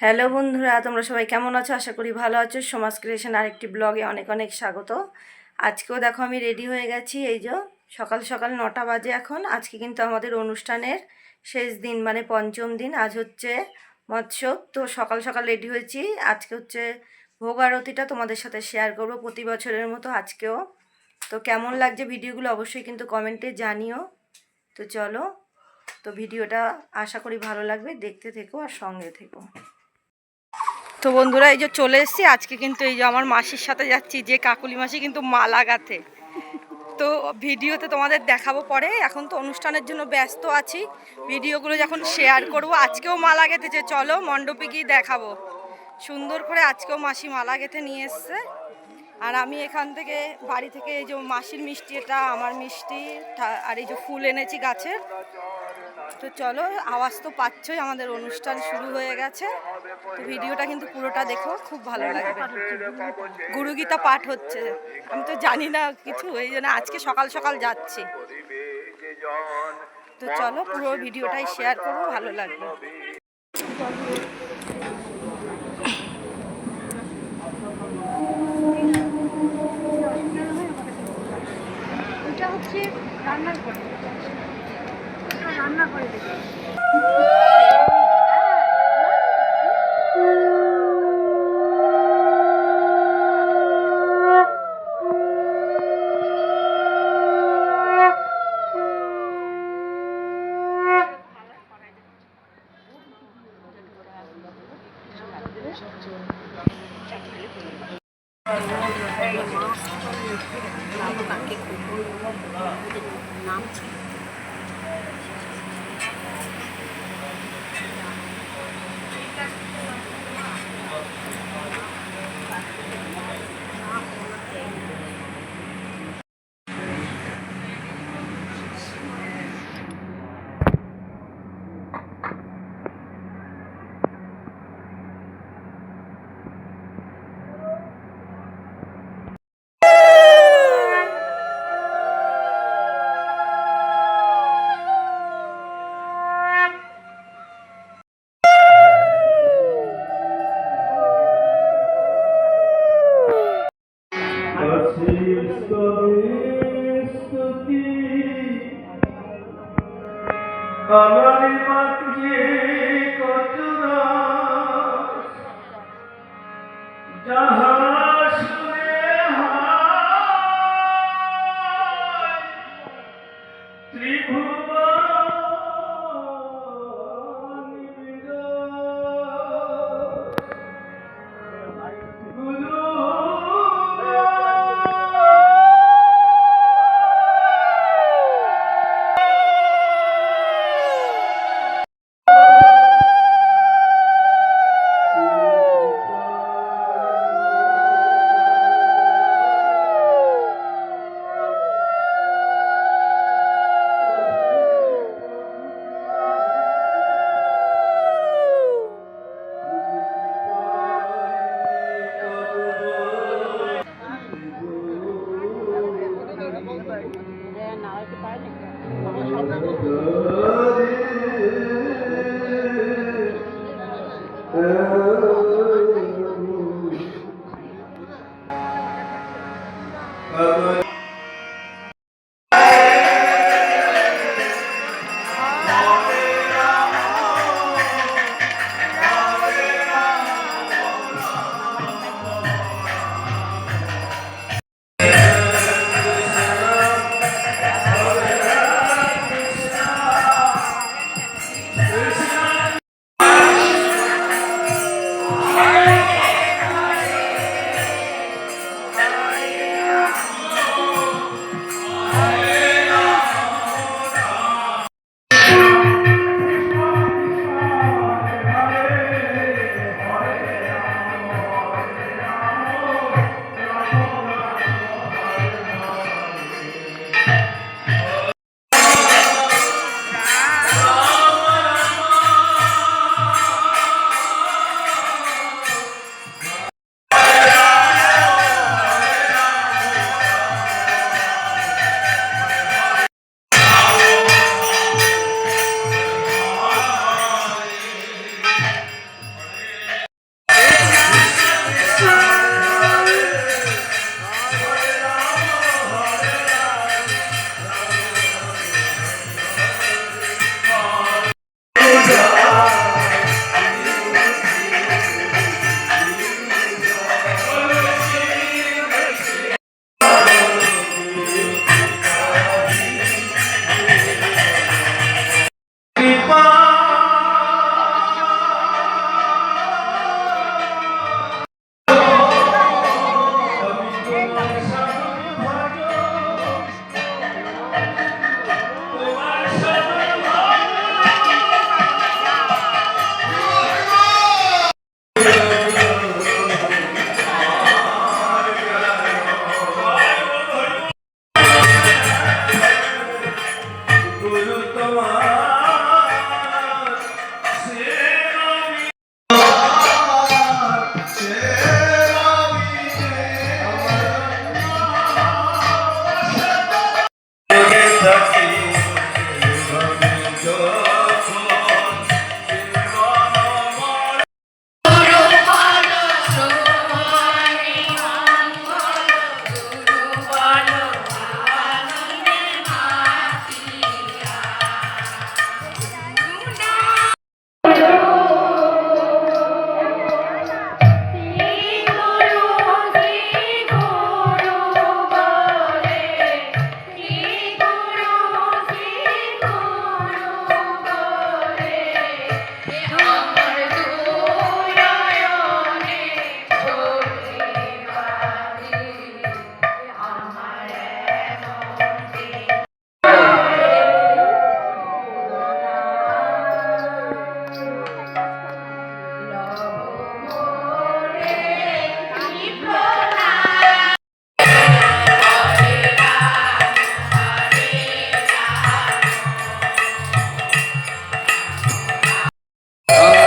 Hello বন্ধুরা, তোমরা সবাই কেমন আছো? আশা করি ভালো আছো। সমাজ ক্রিয়েশন আরেকটি ব্লগে অনেক অনেক স্বাগত। আজকেও দেখো আমি রেডি হয়ে গেছি। এই যে সকাল সকাল নটা বাজে এখন। আজকে কিন্তু আমাদের অনুষ্ঠানের শেষ দিন মানে পঞ্চম দিন। আজ হচ্ছে মৎস্য তো সকাল সকাল রেডি হয়েছি। আজকে হচ্ছে ভোগ আরতিটা তোমাদের সাথে শেয়ার করব প্রতি বছরের মতো আজকেও। তো কেমন লাগছে ভিডিওগুলো অবশ্যই কিন্তু কমেন্টে জানিও। তো চলো, তো ভিডিওটা আশা করি ভালো লাগবে। দেখতে থেকো আর সঙ্গে থেকো। তো বন্ধুরা, এই যে চলে এসেছি। আজকে কিন্তু এই যে আমার মাসির সাথে যাচ্ছি, যে কাকুলি মাসি কিন্তু মালা গাঁথে তো ভিডিওতে তোমাদের দেখাবো পরে। এখন তো অনুষ্ঠানের জন্য ব্যস্ত আছি। ভিডিওগুলো যখন শেয়ার করব, আজকেও মালা গেঁথেছে চলো মণ্ডপে গিয়ে দেখাবো। সুন্দর করে আজকেও মাসি মালা গেঁথে নিয়ে এসছে। আর আমি এখান থেকে, বাড়ি থেকে এই যে মাসির মিষ্টি, এটা আমার মিষ্টি আর এই যে ফুল এনেছি গাছের। তো চলো, আওয়াজ তো পাচ্ছই, আমাদের অনুষ্ঠান শুরু হয়ে গেছে। তো ভিডিওটা কিন্তু পুরোটা দেখো, খুব ভালো লাগবে। গুরুগীতা পাঠ হচ্ছে। আমি তো জানি না কিছু, এই জন্য আজকে সকাল সকাল যাচ্ছি। তো চলো, পুরো ভিডিওটাই শেয়ার করব ভালো লাগবে। রান্না করে দেবে। আমার 和 Uh,